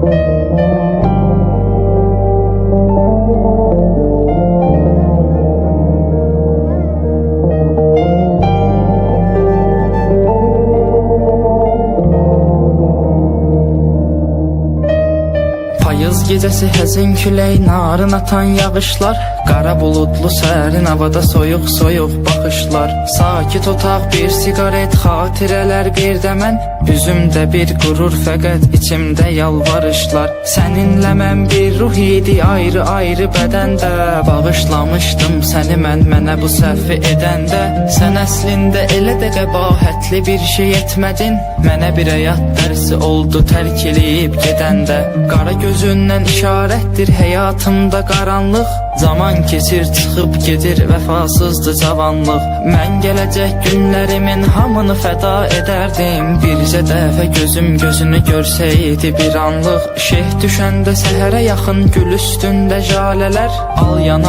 Payız gecesi həzin külək narın atan yağışlar Qara buludlu sərin havada soyuq soyuq baxışlar. Sakit otaq bir siqaret xatirələr bir də mən. Üzümdə bir qurur fəqət içimdə yalvarışlar. Səninlə mən bir ruh idi ayrı ayrı bədəndə. Bağışlamışdım səni mən mənə bu səhvi edəndə. Sən əslində elə də qəbahətli bir şey etmədin. Mənə bir həyat dərsi oldu tərk eləyib gedəndə. Qara gözündən işarətdir həyatımda qaranlıq Zaman keçir çıxıb gedir vəfasızdır cavanlıq Mən gələcək günlərimin hamını fəda edərdim Bircə dəfə gözüm gözünü görsəydi bir anlıq Şeyh düşəndə səhərə yaxın gül üstündə jalələr Al yana